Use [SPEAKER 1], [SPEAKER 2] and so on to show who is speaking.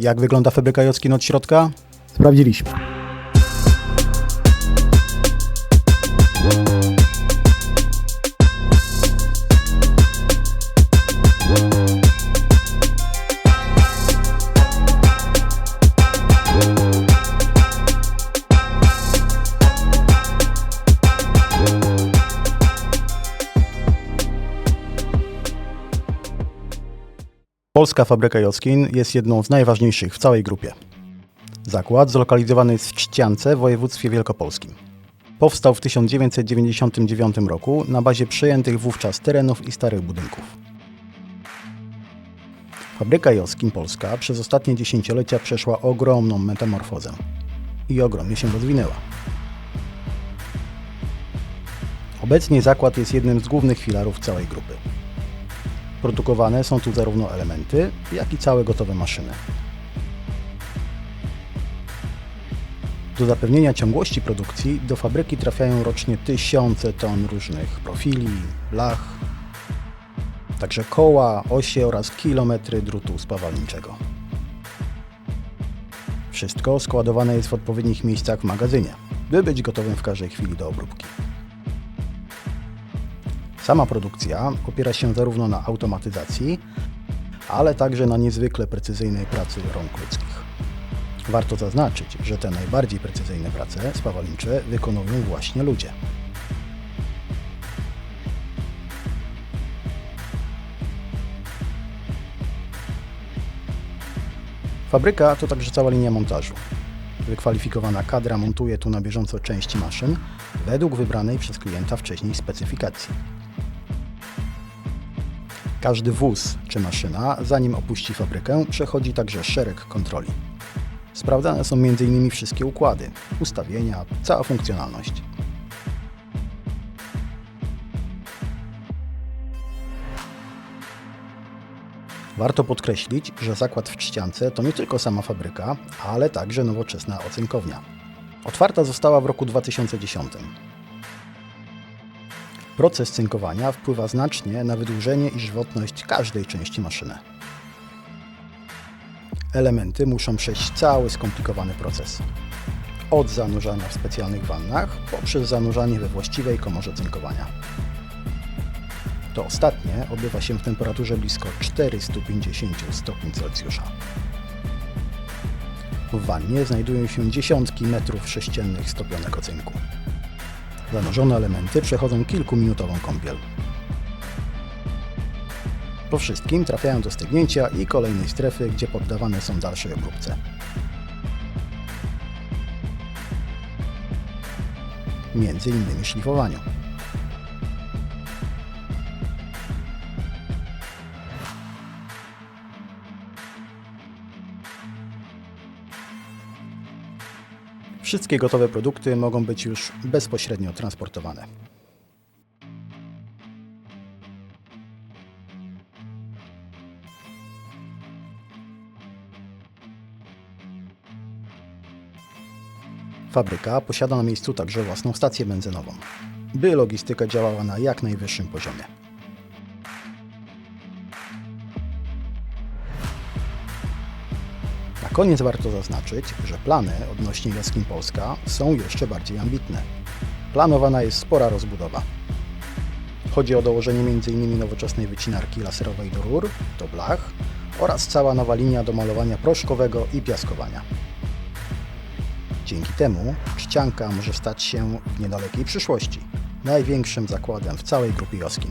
[SPEAKER 1] Jak wygląda fabryka Jockin od środka?
[SPEAKER 2] Sprawdziliśmy.
[SPEAKER 1] Polska fabryka Jockin jest jedną z najważniejszych w całej grupie. Zakład zlokalizowany jest w Czciance w województwie wielkopolskim. Powstał w 1999 roku na bazie przejętych wówczas terenów i starych budynków. Fabryka Jockin Polska przez ostatnie dziesięciolecia przeszła ogromną metamorfozę i ogromnie się rozwinęła. Obecnie zakład jest jednym z głównych filarów całej grupy. Produkowane są tu zarówno elementy, jak i całe gotowe maszyny. Do zapewnienia ciągłości produkcji do fabryki trafiają rocznie tysiące ton różnych profili, blach, także koła, osie oraz kilometry drutu spawalniczego. Wszystko składowane jest w odpowiednich miejscach w magazynie, by być gotowym w każdej chwili do obróbki. Sama produkcja opiera się zarówno na automatyzacji, ale także na niezwykle precyzyjnej pracy rąk ludzkich. Warto zaznaczyć, że te najbardziej precyzyjne prace spawalnicze wykonują właśnie ludzie. Fabryka to także cała linia montażu. Wykwalifikowana kadra montuje tu na bieżąco części maszyn według wybranej przez klienta wcześniej specyfikacji. Każdy wóz czy maszyna, zanim opuści fabrykę, przechodzi także szereg kontroli. Sprawdzane są m.in. wszystkie układy, ustawienia, cała funkcjonalność. Warto podkreślić, że zakład w Czciance to nie tylko sama fabryka, ale także nowoczesna ocynkownia. Otwarta została w roku 2010. Proces cynkowania wpływa znacznie na wydłużenie i żywotność każdej części maszyny. Elementy muszą przejść cały skomplikowany proces. Od zanurzania w specjalnych wannach poprzez zanurzanie we właściwej komorze cynkowania. To ostatnie odbywa się w temperaturze blisko 450 stopni Celsjusza. W wannie znajdują się dziesiątki metrów sześciennych stopionego cynku. Zanurzone elementy przechodzą kilkuminutową kąpiel. Po wszystkim trafiają do stygnięcia i kolejnej strefy, gdzie poddawane są dalszej obróbce. Między innymi szlifowaniu. Wszystkie gotowe produkty mogą być już bezpośrednio transportowane. Fabryka posiada na miejscu także własną stację benzynową, by logistyka działała na jak najwyższym poziomie. Koniec warto zaznaczyć, że plany odnośnie jaskiń Polska są jeszcze bardziej ambitne. Planowana jest spora rozbudowa. Chodzi o dołożenie m.in. nowoczesnej wycinarki laserowej do rur, do blach oraz cała nowa linia do malowania proszkowego i piaskowania. Dzięki temu Czcianka może stać się w niedalekiej przyszłości największym zakładem w całej grupie Joskin.